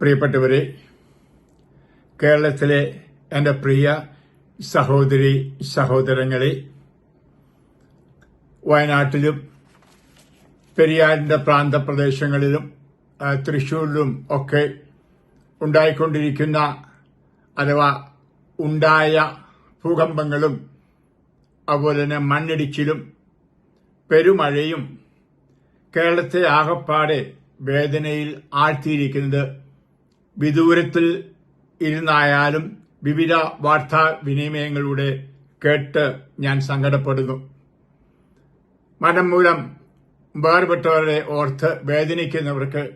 പ്രിയപ്പെട്ടവരെ കേരളത്തിലെ എന്റെ പ്രിയ സഹോദരി സഹോദരങ്ങളെ വയനാട്ടിലും പെരിയാറിന്റെ പ്രാന്തപ്രദേശങ്ങളിലും തൃശ്ശൂരിലും ഒക്കെ ഉണ്ടായിക്കൊണ്ടിരിക്കുന്ന അഥവാ ഉണ്ടായ ഭൂകമ്പങ്ങളും അതുപോലെ തന്നെ മണ്ണിടിച്ചിലും പെരുമഴയും കേരളത്തെ ആകപ്പാടെ വേദനയിൽ ആഴ്ത്തിയിരിക്കുന്നത് വിദൂരത്തിൽ ഇരുന്നായാലും വിവിധ വാർത്താ വിനിമയങ്ങളിലൂടെ കേട്ട് ഞാൻ സങ്കടപ്പെടുന്നു. മരണം മൂലം വേർപെട്ടവരെ ഓർത്ത് വേദനിക്കുന്നവർക്ക്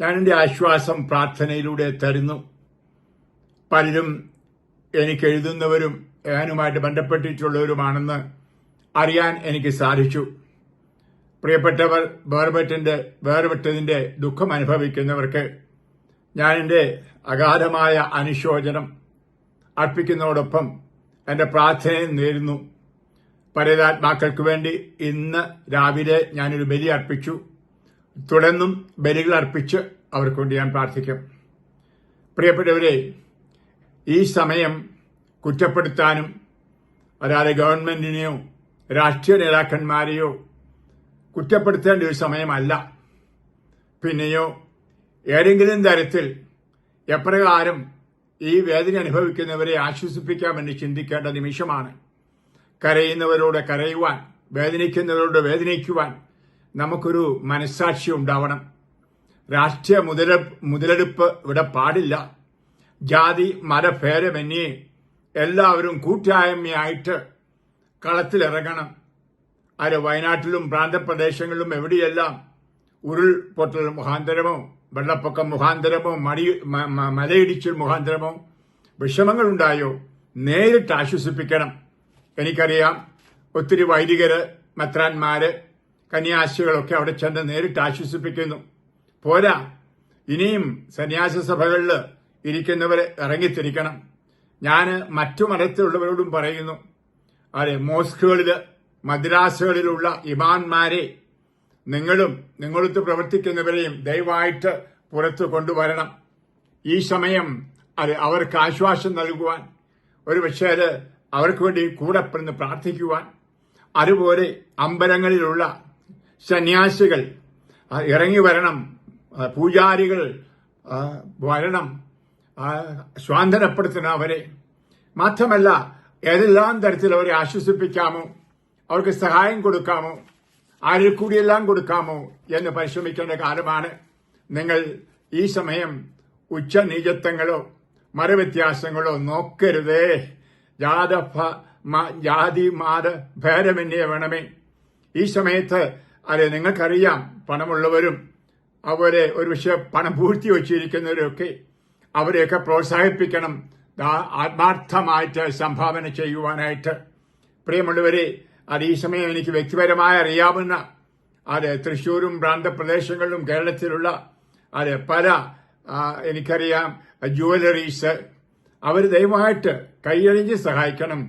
ഞാൻ എന്റെ ആശ്വാസം പ്രാർത്ഥനയിലൂടെ തരുന്നു. പലരും എനിക്ക് എഴുതുന്നവരും ഞാനുമായിട്ട് ബന്ധപ്പെട്ടിട്ടുള്ളവരുമാണെന്ന് അറിയാൻ എനിക്ക് സാധിച്ചു. പ്രിയപ്പെട്ടവർ വേർപെട്ടിന്റെ വേർപെട്ടതിന്റെ ദുഃഖം അനുഭവിക്കുന്നവർക്ക് ഞാൻ എന്റെ അഗാധമായ അനുശോചനം അർപ്പിക്കുന്നതോടൊപ്പം എന്റെ പ്രാർത്ഥനയും നേരുന്നു. പരേതാത്മാക്കൾക്ക് വേണ്ടി ഇന്ന് രാവിലെ ഞാനൊരു ബലി അർപ്പിച്ചു. തുടർന്നും ബലികൾ അർപ്പിച്ച് അവർക്ക് വേണ്ടി ഞാൻ പ്രാർത്ഥിക്കും. പ്രിയപ്പെട്ടവരെ ഈ സമയം കുറ്റപ്പെടുത്താനും അതായത് ഗവൺമെന്റിനെയോ രാഷ്ട്രീയ നേതാക്കന്മാരെയോ കുറ്റപ്പെടുത്തേണ്ട ഒരു സമയമല്ല. പിന്നെയോ ഏതെങ്കിലും തരത്തിൽ എപ്രകാരം ഈ വേദന അനുഭവിക്കുന്നവരെ ആശ്വസിപ്പിക്കാമെന്ന് ചിന്തിക്കേണ്ട നിമിഷമാണ്. കരയുന്നവരോട് കരയുവാൻ വേദനിക്കുന്നവരോട് വേദനിക്കുവാൻ നമുക്കൊരു മനസ്സാക്ഷി ഉണ്ടാവണം. രാഷ്ട്രീയ മുതല മുതലെടുപ്പ് ഇവിടെ പാടില്ല. ജാതി മതഭേദമന്യേ എല്ലാവരും കൂട്ടായ്മയായിട്ട് കളത്തിലിറങ്ങണം. അത് വയനാട്ടിലും പ്രാന്തപ്രദേശങ്ങളിലും എവിടെയെല്ലാം ഉരുൾപൊട്ടൽ മുഖാന്തരമോ വെള്ളപ്പൊക്കം മുഖാന്തരമോ മടി മലയിടിച്ചിൽ മുഖാന്തരമോ വിഷമങ്ങളുണ്ടായോ നേരിട്ട് ആശ്വസിപ്പിക്കണം. എനിക്കറിയാം ഒത്തിരി വൈദികര് മെത്രാന്മാര് കന്യാസികളൊക്കെ അവിടെ ചെന്ന് നേരിട്ട് ആശ്വസിപ്പിക്കുന്നു. പോരാ ഇനിയും സന്യാസ സഭകളിൽ ഇരിക്കുന്നവരെ ഇറങ്ങിത്തിരിക്കണം. ഞാൻ മറ്റു മതത്തിലുള്ളവരോടും പറയുന്നു. അതെ മോസ്കുകളിൽ മദ്രാസുകളിലുള്ള ഇമാന്മാരെ നിങ്ങളും നിങ്ങളൊത്ത് പ്രവർത്തിക്കുന്നവരെയും ദയവായിട്ട് പുറത്തു കൊണ്ടുവരണം. ഈ സമയം അത് അവർക്ക് ആശ്വാസം നൽകുവാൻ ഒരു പക്ഷേ അത് അവർക്ക് വേണ്ടി കൂടെ പിറന്ന് പ്രാർത്ഥിക്കുവാൻ അതുപോലെ അമ്പലങ്ങളിലുള്ള സന്യാസികൾ ഇറങ്ങി വരണം പൂജാരികൾ വരണം സ്വാതന്ത്ര്യപ്പെടുത്തണം അവരെ. മാത്രമല്ല ഏതെല്ലാം തരത്തിൽ അവരെ ആശ്വസിപ്പിക്കാമോ അവർക്ക് സഹായം കൊടുക്കാമോ ആരിൽ കൂടിയെല്ലാം കൊടുക്കാമോ എന്ന് പരിശ്രമിക്കേണ്ട കാലമാണ്. നിങ്ങൾ ഈ സമയം ഉച്ച നീചത്വങ്ങളോ മരവ്യത്യാസങ്ങളോ നോക്കരുതേ. ജാത ജാതി മാത ഭേദമന്യേ വേണമേ. ഈ സമയത്ത് അതെ നിങ്ങൾക്കറിയാം പണമുള്ളവരും അവരെ ഒരു പക്ഷേ പണം പൂഴ്ത്തി വച്ചിരിക്കുന്നവരൊക്കെ അവരെയൊക്കെ പ്രോത്സാഹിപ്പിക്കണം ആത്മാർത്ഥമായിട്ട് സംഭാവന ചെയ്യുവാനായിട്ട്. പ്രിയമുള്ളവരെ അത് ഈ സമയം എനിക്ക് വ്യക്തിപരമായി അറിയാവുന്ന അത് തൃശ്ശൂരും പ്രാന്തപ്രദേശങ്ങളിലും കേരളത്തിലുള്ള അത് പല എനിക്കറിയാം ജുവലറീസ് അവർ ദയവായിട്ട് കൈയഴിഞ്ഞ് സഹായിക്കണം.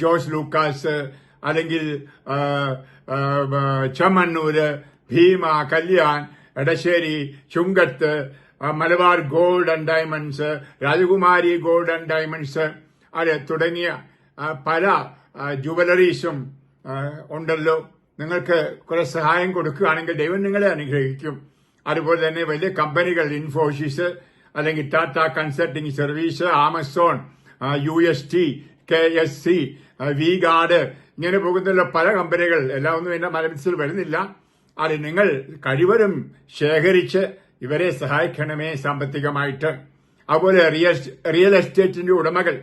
ജോസ് ലൂക്കാസ് അല്ലെങ്കിൽ Chemmanur Bhima Kalyan Edassery Chungath Malabar Gold and Diamonds Rajakumari Gold and Diamonds അത് തുടങ്ങിയ പല ജുവലറീസും ഉണ്ടല്ലോ. നിങ്ങൾക്ക് കുറെ സഹായം കൊടുക്കുകയാണെങ്കിൽ ദൈവം നിങ്ങളെ അനുഗ്രഹിക്കും. അതുപോലെ തന്നെ വലിയ കമ്പനികൾ ഇൻഫോസിസ് അല്ലെങ്കിൽ Tata Consulting Service Amazon U S T K S C V Guard ഇങ്ങനെ പോകുന്ന പല കമ്പനികൾ. എല്ലാം ഒന്നും എന്റെ മനസ്സിൽ വരുന്നില്ല. അത് നിങ്ങൾ കഴിവരും ശേഖരിച്ച് ഇവരെ സഹായിക്കണമേ സാമ്പത്തികമായിട്ട്. അതുപോലെ റിയൽ റിയൽ എസ്റ്റേറ്റിന്റെ ഉടമകൾ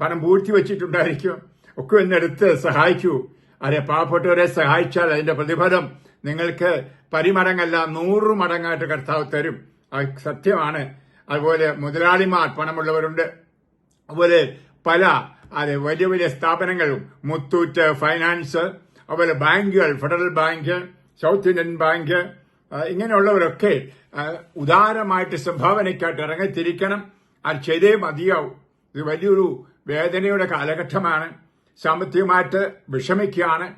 പണം പൂഴ്ത്തി വെച്ചിട്ടുണ്ടായിരിക്കും. ഒക്കെ ഒന്നെടുത്ത് സഹായിക്കൂ. അതെ പാവപ്പെട്ടവരെ സഹായിച്ചാൽ അതിന്റെ പ്രതിഫലം നിങ്ങൾക്ക് പരിമടങ്ങല്ല നൂറ് മടങ്ങായിട്ട് കർത്താവ് തരും. അത് സത്യമാണ്. അതുപോലെ മുതലാളിമാർ പണമുള്ളവരുണ്ട്. അതുപോലെ പല അതെ വലിയ വലിയ സ്ഥാപനങ്ങളും മുത്തൂറ്റ് ഫൈനാൻസ് അതുപോലെ ബാങ്കുകൾ Federal Bank South Indian Bank ഇങ്ങനെയുള്ളവരൊക്കെ ഉദാരമായിട്ട് സംഭാവനയ്ക്കായിട്ട് ഇറങ്ങിത്തിരിക്കണം. അത് ചെയ്തേ മതിയാവും. ഇത് വലിയൊരു വേദനയുടെ കാലഘട്ടമാണ്. സാമ്പത്തികമായിട്ട് വിഷമിക്കുകയാണ്.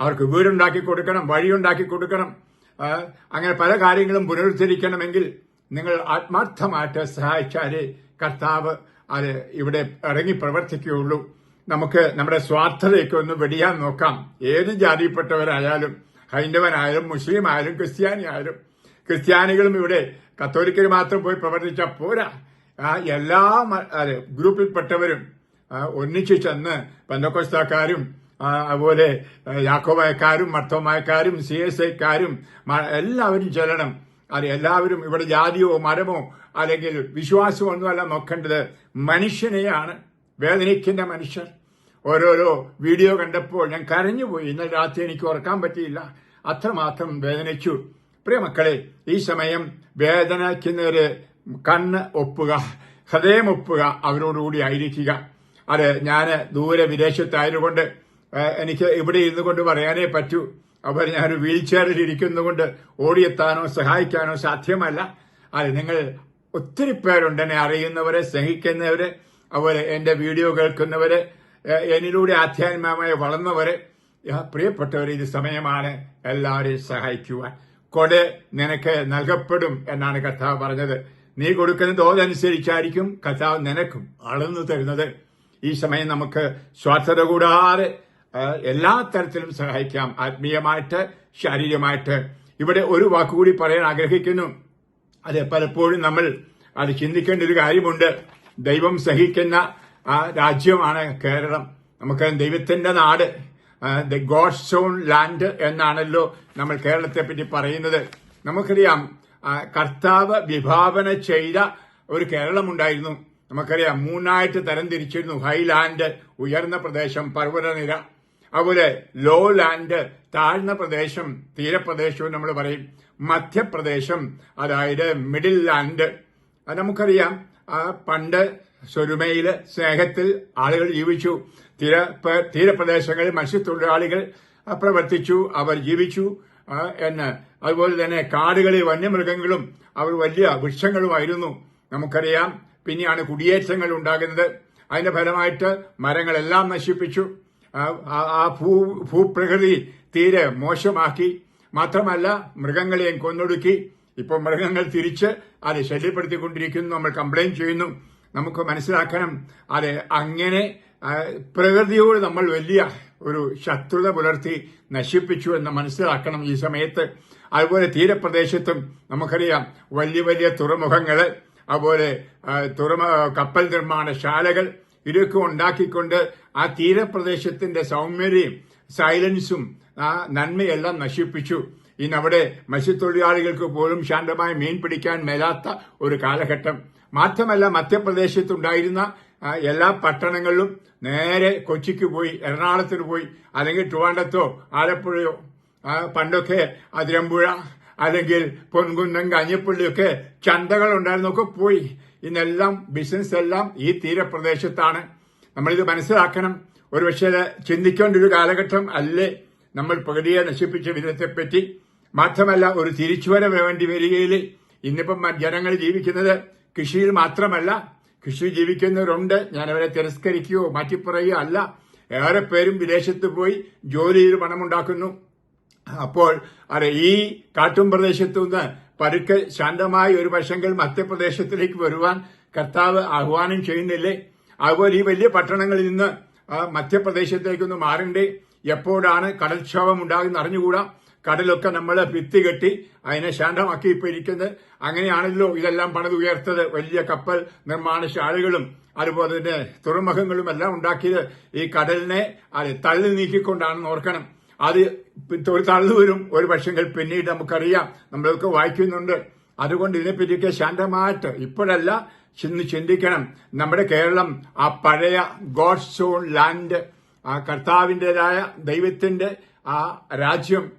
അവർക്ക് വീടുണ്ടാക്കി കൊടുക്കണം വഴിയുണ്ടാക്കി കൊടുക്കണം. അങ്ങനെ പല കാര്യങ്ങളും പുനരുദ്ധരിക്കണമെങ്കിൽ നിങ്ങൾ ആത്മാർത്ഥമായിട്ട് സഹായിച്ചാലേ കർത്താവ് അത് ഇവിടെ ഇറങ്ങി പ്രവർത്തിക്കുകയുള്ളൂ. നമുക്ക് നമ്മുടെ സ്വാർത്ഥതയൊക്കെ ഒന്ന് വെടിയാൻ നോക്കാം. ഏത് ജാതിയിൽപ്പെട്ടവരായാലും ഹൈന്ദവനായാലും മുസ്ലിം ആയാലും ക്രിസ്ത്യാനി ആയാലും ക്രിസ്ത്യാനികളും ഇവിടെ കത്തോലിക്കർ മാത്രം പോയി പ്രവർത്തിച്ച പോരാ. എല്ലാ ഗ്രൂപ്പിൽപ്പെട്ടവരും ഒന്നിച്ചു ചെന്ന് പന്തക്കോസ്താക്കാരും അതുപോലെ യാക്കോബായക്കാരും മർത്തോമായക്കാരും സി എസ് ഐക്കാരും എല്ലാവരും ചെല്ലണം. അത് എല്ലാവരും ഇവിടെ ജാതിയോ മരമോ അല്ലെങ്കിൽ വിശ്വാസമോ ഒന്നുമല്ല നോക്കേണ്ടത് മനുഷ്യനെയാണ്. വേദനിക്കുന്ന മനുഷ്യർ ഓരോരോ വീഡിയോ കണ്ടപ്പോൾ ഞാൻ കരഞ്ഞുപോയി ഇന്നലെ രാത്രി എനിക്ക് ഉറക്കാൻ പറ്റിയില്ല. അത്രമാത്രം വേദനിച്ചു. പ്രിയമക്കളെ ഈ സമയം വേദനിക്കുന്നവര് കണ്ണ് ഒപ്പുക ഹൃദയം ഒപ്പുക അവരോടുകൂടി ആയിരിക്കുക. അത് ഞാൻ ദൂരെ വിദേശത്തായതുകൊണ്ട് എനിക്ക് ഇവിടെ ഇരുന്നു കൊണ്ട് പറയാനേ പറ്റൂ. അവർ ഞാൻ വീൽ ചെയറിൽ ഇരിക്കുന്നതുകൊണ്ട് ഓടിയെത്താനോ സഹായിക്കാനോ സാധ്യമല്ല. അത് നിങ്ങൾ ഒത്തിരി പേരുണ്ട് എന്നെ അറിയുന്നവരെ സ്നേഹിക്കുന്നവര് അതുപോലെ എന്റെ വീഡിയോ കേൾക്കുന്നവര് എന്നിലൂടെ ആധ്യാത്മികമായി വളർന്നവര്. പ്രിയപ്പെട്ടവർ ഇത് സമയമാണ് എല്ലാവരെയും സഹായിക്കുവാൻ. കൊട് നിനക്ക് നൽകപ്പെടും എന്നാണ് കർത്താവ് പറഞ്ഞത്. നീ കൊടുക്കുന്ന തോതനുസരിച്ചായിരിക്കും കർത്താവ് നിനക്കും അളന്നു തരുന്നത്. ഈ സമയം നമുക്ക് സ്വാർത്ഥത കൂടാതെ എല്ലാ തരത്തിലും സഹായിക്കാം. ആത്മീയമായിട്ട് ശാരീരികമായിട്ട്. ഇവിടെ ഒരു വാക്കുകൂടി പറയാൻ ആഗ്രഹിക്കുന്നു. അത് പലപ്പോഴും നമ്മൾ അത് ചിന്തിക്കേണ്ട ഒരു കാര്യമുണ്ട്. ദൈവം സഹിക്കുന്ന രാജ്യമാണ് കേരളം. നമുക്ക് ദൈവത്തിന്റെ നാട് ദ ഗോഡ്സ് ഓൺ ലാൻഡ് എന്നാണല്ലോ നമ്മൾ കേരളത്തെ പറ്റി പറയുന്നത്. നമുക്കറിയാം കർത്താവ് വിഭാവന ചെയ്ത ഒരു കേരളമുണ്ടായിരുന്നു. നമുക്കറിയാം മൂന്നായിട്ട് തരംതിരിച്ചിരുന്നു. ഹൈലാൻഡ് ഉയർന്ന പ്രദേശം പർവതനിര. അതുപോലെ ലോ ലാൻഡ് താഴ്ന്ന പ്രദേശം തീരപ്രദേശവും നമ്മൾ പറയും. മധ്യപ്രദേശം അതായത് മിഡിൽ ലാൻഡ് അത് നമുക്കറിയാം പണ്ട് സ്വരുമയിൽ സ്നേഹത്തിൽ ആളുകൾ ജീവിച്ചു. തീര തീരപ്രദേശങ്ങളിൽ മത്സ്യത്തൊഴിലാളികൾ പ്രവർത്തിച്ചു അവർ ജീവിച്ചു എന്ന്. അതുപോലെ തന്നെ കാടുകളിൽ വന്യമൃഗങ്ങളും അവർ വലിയ വൃക്ഷങ്ങളുമായിരുന്നു. നമുക്കറിയാം പിന്നെയാണ് കുടിയേറ്റങ്ങൾ ഉണ്ടാകുന്നത്. അതിന്റെ ഫലമായിട്ട് മരങ്ങളെല്ലാം നശിപ്പിച്ചു. ആ- ഭൂ ഭൂപ്രകൃതി തീരെ മോശമാക്കി. മാത്രമല്ല മൃഗങ്ങളെയും കൊന്നൊടുക്കി. ഇപ്പോൾ മൃഗങ്ങൾ തിരിച്ച് അത് ശല്യപ്പെടുത്തിക്കൊണ്ടിരിക്കുന്നു. നമ്മൾ കംപ്ലൈന്റ് ചെയ്യുന്നു. നമുക്ക് മനസ്സിലാക്കണം അത് അങ്ങനെ പ്രകൃതിയോട് നമ്മൾ വലിയ ഒരു ശത്രുത പുലർത്തി നശിപ്പിച്ചു എന്ന് മനസ്സിലാക്കണം ഈ സമയത്ത്. അതുപോലെ തീരപ്രദേശത്തും നമുക്കറിയാം വലിയ വലിയ തുറമുഖങ്ങൾ. അതുപോലെ തുറമ കപ്പൽ നിർമ്മാണശാലകൾ ഇതൊക്കെ ഉണ്ടാക്കിക്കൊണ്ട് ആ തീരപ്രദേശത്തിന്റെ സൗമ്യതയും സൈലൻസും ആ നന്മയെല്ലാം നശിപ്പിച്ചു. ഇന്ന് അവിടെ മത്സ്യത്തൊഴിലാളികൾക്ക് പോലും ശാന്തമായി മീൻ പിടിക്കാൻ മേലാത്ത ഒരു കാലഘട്ടം. മാത്രമല്ല മധ്യപ്രദേശത്തുണ്ടായിരുന്ന എല്ലാ പട്ടണങ്ങളിലും നേരെ കൊച്ചിക്ക് പോയി എറണാകുളത്തിന് പോയി അല്ലെങ്കിൽ ട്രിവാൻഡത്തോ ആലപ്പുഴയോ പണ്ടൊക്കെ അതിരമ്പുഴ അല്ലെങ്കിൽ പൊൻകുന്നം കഞ്ഞിപ്പള്ളിയൊക്കെ ചന്തകൾ ഉണ്ടായിരുന്നൊക്കെ പോയി. ഇന്നെല്ലാം ബിസിനസ് എല്ലാം ഈ തീരപ്രദേശത്താണ്. നമ്മളിത് മനസ്സിലാക്കണം. ഒരു പക്ഷേ ചിന്തിക്കേണ്ട ഒരു കാലഘട്ടം അല്ലേ? നമ്മൾ പ്രകൃതിയെ നശിപ്പിച്ച വിധത്തെപ്പറ്റി. മാത്രമല്ല ഒരു തിരിച്ചുവരവ് വേണ്ടി വരികയിൽ ഇന്നിപ്പം ജനങ്ങൾ ജീവിക്കുന്നത് കൃഷിയിൽ മാത്രമല്ല. കൃഷി ജീവിക്കുന്നവരുണ്ട്. ഞാൻ അവരെ തിരസ്കരിക്കുകയോ മാറ്റിപ്പറയുകയോ അല്ല. ഏറെ പേരും വിദേശത്ത് പോയി ജോലിയിൽ പണമുണ്ടാക്കുന്നു. അപ്പോൾ അതെ ഈ കാട്ടും പ്രദേശത്തു നിന്ന് പരുക്ക് ശാന്തമായി ഒരു പക്ഷെങ്കിൽ മധ്യപ്രദേശത്തിലേക്ക് വരുവാൻ കർത്താവ് ആഹ്വാനം ചെയ്യുന്നില്ലേ? അതുപോലെ ഈ വലിയ പട്ടണങ്ങളിൽ നിന്ന് മധ്യപ്രദേശത്തേക്കൊന്ന് മാറണ്ടേ? എപ്പോഴാണ് കടൽക്ഷോഭം ഉണ്ടാകുന്ന അറിഞ്ഞുകൂടാ? കടലൊക്കെ നമ്മൾ ഭിത്തി കെട്ടി അതിനെ ശാന്തമാക്കി ഇപ്പൊ ഇരിക്കുന്നത്. അങ്ങനെയാണല്ലോ ഇതെല്ലാം പണിതുയർത്തത് വലിയ കപ്പൽ നിർമ്മാണശാലകളും അതുപോലെ തന്നെ തുറമുഖങ്ങളും എല്ലാം ഉണ്ടാക്കിയത് ഈ കടലിനെ തള്ളി നീക്കിക്കൊണ്ടാണെന്ന് ഓർക്കണം. അത് ഒരു തള്ളു വരും. ഒരു പക്ഷെങ്കിൽ പിന്നീട് നമുക്കറിയാം. നമ്മളൊക്കെ വായിക്കുന്നുണ്ട്. അതുകൊണ്ട് ഇതിനെപ്പറ്റിയൊക്കെ ശാന്തമായിട്ട് ഇപ്പോഴല്ല ചിന്ന് ചിന്തിക്കണം. നമ്മുടെ കേരളം ആ പഴയ ഗോഡ് സോൺ ലാൻഡ് ആ കർത്താവിന്റെതായ ദൈവത്തിന്റെ ആ രാജ്യം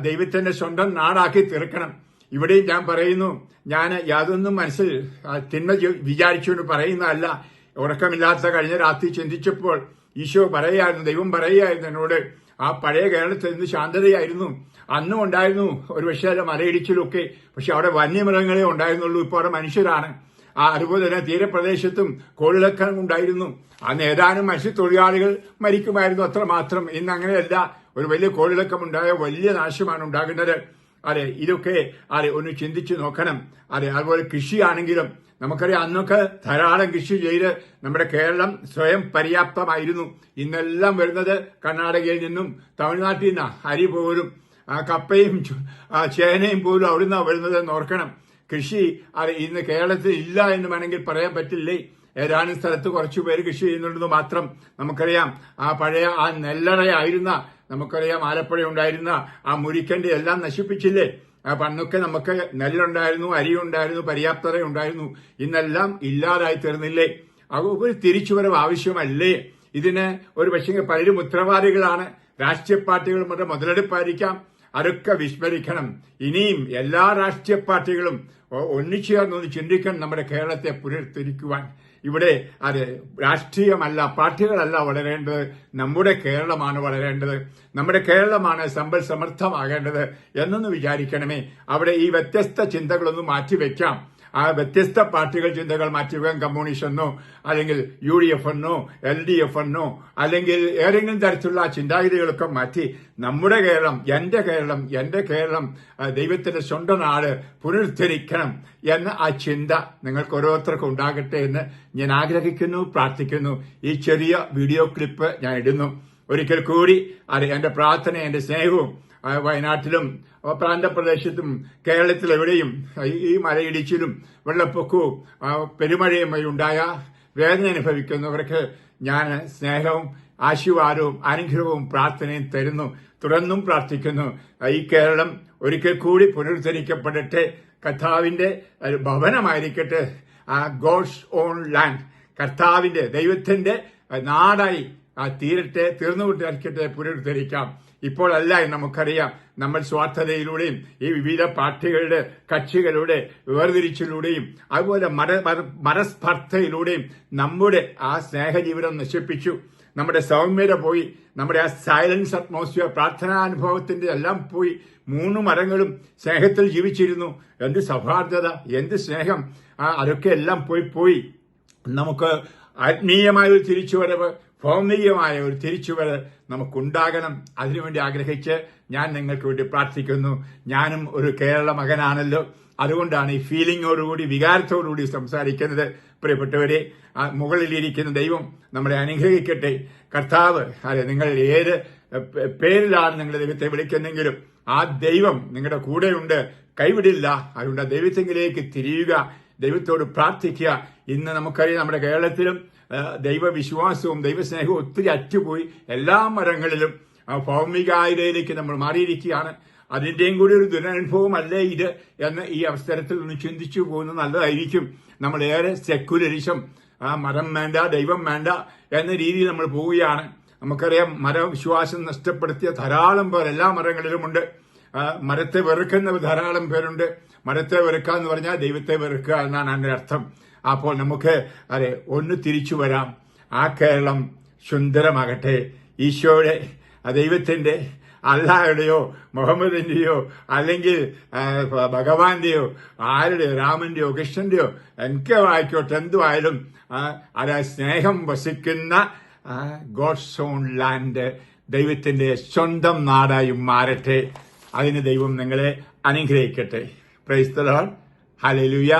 ദൈവത്തിന്റെ സ്വന്തം നാടാക്കി തീർക്കണം. ഇവിടെയും ഞാൻ പറയുന്നു ഞാൻ യാതൊന്നും മനസ്സിൽ തിന്മ വിചാരിച്ചുകൊണ്ട് പറയുന്നതല്ല. ഉറക്കമില്ലാത്ത കഴിഞ്ഞ രാത്രി ചിന്തിച്ചപ്പോൾ ഈശോ പറയായിരുന്നു ദൈവം പറയായിരുന്നു എന്നോട് ആ പഴയ കേരളത്തിൽ നിന്ന് ശാന്തതയായിരുന്നു? അന്നും ഉണ്ടായിരുന്നു. ഒരു പക്ഷേ അത് മലയിടിച്ചിലൊക്കെ. പക്ഷെ അവിടെ വന്യമൃഗങ്ങളെ ഉണ്ടായിരുന്നുള്ളൂ. ഇപ്പോൾ അവിടെ മനുഷ്യരാണ്. ആ അതുപോലെ തന്നെ തീരപ്രദേശത്തും കോളിളക്കം ഉണ്ടായിരുന്നു. അന്ന് ഏതാനും മത്സ്യത്തൊഴിലാളികൾ മരിക്കുമായിരുന്നു അത്ര മാത്രം ഇന്ന് അങ്ങനെയല്ല. ഒരു വലിയ കോളിളക്കം ഉണ്ടായ വലിയ നാശമാണ് ഉണ്ടാകുന്നത്. അതെ ഇതൊക്കെ അതെ ഒന്ന് ചിന്തിച്ചു നോക്കണം. അതെ അതുപോലെ കൃഷിയാണെങ്കിലും നമുക്കറിയാം അന്നൊക്കെ ധാരാളം കൃഷി ചെയ്ത് നമ്മുടെ കേരളം സ്വയം പര്യാപ്തമായിരുന്നു. ഇന്നെല്ലാം വരുന്നത് കർണാടകയിൽ നിന്നും തമിഴ്നാട്ടിൽ നിന്നാ. അരി പോലും കപ്പയും ചേനയും പോലും അവിടുന്ന് വരുന്നത് ഓർക്കണം. കൃഷി ഇന്ന് കേരളത്തിൽ ഇല്ല എന്ന് വേണമെങ്കിൽ പറയാൻ പറ്റില്ലേ? ഏതാനും സ്ഥലത്ത് കുറച്ചു പേര് കൃഷി ചെയ്യുന്നുണ്ടെന്ന് മാത്രം നമുക്കറിയാം. ആ പഴയ ആ നെല്ലറയായിരുന്ന നമുക്കറിയാം ആലപ്പുഴ ഉണ്ടായിരുന്ന ആ മുരിക്കന്റെ എല്ലാം നശിപ്പിച്ചില്ലേ? പണ്ടൊക്കെ നമുക്ക് നെല്ലുണ്ടായിരുന്നു അരി ഉണ്ടായിരുന്നു പര്യാപ്തത ഉണ്ടായിരുന്നു ഇന്നെല്ലാം ഇല്ലാതായി തീർന്നില്ലേ? അപ്പോൾ ഒരു തിരിച്ചുവരവ് ആവശ്യമല്ലേ? ഇതിന് ഒരു പക്ഷേ പലരും ഉത്തരവാദികളാണ്. രാഷ്ട്രീയ പാർട്ടികൾ മുതലെടുപ്പായിരിക്കാം. അതൊക്കെ വിസ്മരിക്കണം. ഇനിയും എല്ലാ രാഷ്ട്രീയ പാർട്ടികളും ഒന്നിച്ചു ചേർന്നൊന്ന് ചിന്തിക്കണം നമ്മുടെ കേരളത്തെ പുനരുദ്ധരിക്കുവാൻ. ഇവിടെ അത് രാഷ്ട്രീയമല്ല പാർട്ടികളല്ല വളരേണ്ടത്. നമ്മുടെ കേരളമാണ് വളരേണ്ടത്. നമ്മുടെ കേരളമാണ് സമ്പൽ സമർത്ഥമാകേണ്ടത് എന്നൊന്ന് വിചാരിക്കണമേ. അവിടെ ഈ വ്യത്യസ്ത ചിന്തകളൊന്നും മാറ്റിവെക്കാം. ആ വ്യത്യസ്ത പാർട്ടികൾ ചിന്തകൾ മാറ്റിവെക്കാൻ കമ്മ്യൂണിസ്റ്റ് എന്നോ അല്ലെങ്കിൽ യു ഡി എഫ് എന്നോ എൽ ഡി എഫ് എന്നോ അല്ലെങ്കിൽ ഏതെങ്കിലും തരത്തിലുള്ള ചിന്താഗതികളൊക്കെ മാറ്റി നമ്മുടെ കേരളം എന്റെ കേരളം എന്റെ കേരളം ദൈവത്തിന്റെ സ്വന്തം നാട് പുനരുദ്ധരിക്കണം എന്ന ആ ചിന്ത നിങ്ങൾക്ക് ഓരോരുത്തർക്കും ഉണ്ടാകട്ടെ എന്ന് ഞാൻ ആഗ്രഹിക്കുന്നു പ്രാർത്ഥിക്കുന്നു. ഈ ചെറിയ വീഡിയോ ക്ലിപ്പ് ഞാൻ ഇടുന്നു. ഒരിക്കൽ കൂടി അത് എന്റെ പ്രാർത്ഥന എന്റെ സ്നേഹവും വയനാട്ടിലും പ്രാന്തപ്രദേശത്തും കേരളത്തിലെവിടെയും ഈ- മലയിടിച്ചിലും വെള്ളപ്പൊക്കവും പെരുമഴയും ഉണ്ടായ വേദന അനുഭവിക്കുന്നവർക്ക് ഞാൻ സ്നേഹവും ആശീർവാദവും അനുഗ്രഹവും പ്രാർത്ഥനയും തരുന്നു. തുടർന്നും പ്രാർത്ഥിക്കുന്നു. ഈ കേരളം ഒരിക്കൽ കൂടി പുനരുദ്ധരിക്കപ്പെടട്ടെ. കർത്താവിന്റെ ഭവനമായിരിക്കട്ടെ. ആ ഗോഡ്സ് ഓൺ ലാൻഡ്. കർത്താവിന്റെ ദൈവത്തിന്റെ നാടായി ആ തീരട്ടെ തീർന്നുകൊണ്ടിരിക്കട്ടെ പുനരുദ്ധരിക്കാം. ഇപ്പോഴല്ല നമുക്കറിയാം. നമ്മൾ സ്വാർത്ഥതയിലൂടെയും ഈ വിവിധ പാർട്ടികളുടെ കക്ഷികളുടെ വേർതിരിച്ചിലൂടെയും അതുപോലെ മര മര- മരസ്പർദ്ധയിലൂടെയും നമ്മുടെ ആ സ്നേഹജീവിതം നശിപ്പിച്ചു. നമ്മുടെ സൗമ്യത പോയി. നമ്മുടെ ആ സൈലൻസ് അറ്റ്മോസ്ഫിയർ പ്രാർത്ഥനാനുഭവത്തിന്റെ എല്ലാം പോയി. മൂന്ന് മരങ്ങളും സ്നേഹത്തിൽ ജീവിച്ചിരുന്നു. എന്ത് സൗഹാർദ്ദത എന്ത് സ്നേഹം. അതൊക്കെ എല്ലാം പോയി പോയി. നമുക്ക് ആത്മീയമായ ഒരു തിരിച്ചുവരവ് ഭൗമികമായ ഒരു തിരിച്ചുവരൽ നമുക്കുണ്ടാകണം. അതിനുവേണ്ടി ആഗ്രഹിച്ച് ഞാൻ നിങ്ങൾക്ക് വേണ്ടി പ്രാർത്ഥിക്കുന്നു. ഞാനും ഒരു കേരള മകനാണല്ലോ. അതുകൊണ്ടാണ് ഈ ഫീലിംഗോടുകൂടി വികാരത്തോടുകൂടി സംസാരിക്കുന്നത്. പ്രിയപ്പെട്ടവരെ മുകളിലിരിക്കുന്ന ദൈവം നമ്മളെ അനുഗ്രഹിക്കട്ടെ. കർത്താവ് അതെ നിങ്ങൾ ഏത് പേരിലാണ് നിങ്ങൾ ദൈവത്തെ വിളിക്കുന്നെങ്കിലും ആ ദൈവം നിങ്ങളുടെ കൂടെയുണ്ട്. കൈവിടില്ല. അതുകൊണ്ട് ദൈവത്തെങ്കിലേക്ക് തിരിയുക. ദൈവത്തോട് പ്രാർത്ഥിക്കുക. ഇന്ന് നമുക്കറിയാം നമ്മുടെ കേരളത്തിലും ദൈവവിശ്വാസവും ദൈവസ്നേഹവും ഒത്തിരി അറ്റുപോയി. എല്ലാ മരങ്ങളിലും ആ, ഭൗമികായുധയിലേക്ക് നമ്മൾ മാറിയിരിക്കുകയാണ്. അതിന്റെയും കൂടി ഒരു ദുരനുഭവമല്ലേ ഇത് എന്ന് ഈ അവസരത്തിൽ ഒന്ന് ചിന്തിച്ചു പോകുന്നത് നല്ലതായിരിക്കും. നമ്മൾ ഏറെ സെക്കുലരിസം മരം വേണ്ട ദൈവം വേണ്ട എന്ന രീതിയിൽ നമ്മൾ പോവുകയാണ്. നമുക്കറിയാം മരവിശ്വാസം നഷ്ടപ്പെടുത്തിയ ധാരാളം പേർ എല്ലാ മരങ്ങളിലുമുണ്ട് മരത്തെ വെറുക്കുന്ന ധാരാളം പേരുണ്ട്. മരത്തെ വെറുക്കുക എന്ന് പറഞ്ഞാൽ ദൈവത്തെ വെറുക്കുക എന്നാണ് അതിന്റെ അർത്ഥം. അപ്പോൾ നമുക്ക് അതെ ഒന്ന് തിരിച്ചു വരാം. ആ കേരളം സുന്ദരമാകട്ടെ. ഈശോയുടെ ദൈവത്തിന്റെ ദൈവത്തിന്റെ അല്ലാഹയുടെയോ മുഹമ്മദിന്റെയോ അല്ലെങ്കിൽ ഭഗവാന്റെയോ ആരുടെയോ രാമന്റെയോ കൃഷ്ണന്റെയോ എനിക്ക് വായിക്കോട്ടെ എന്തുമായാലും അത് സ്നേഹം വസിക്കുന്ന ഗോഡ്സ് ഓൺ ലാൻഡ് ദൈവത്തിന്റെ സ്വന്തം നാടായി മാറട്ടെ. അതിന് ദൈവം നിങ്ങളെ അനുഗ്രഹിക്കട്ടെ. പ്രൈസ്തലോൺ ഹലലുയ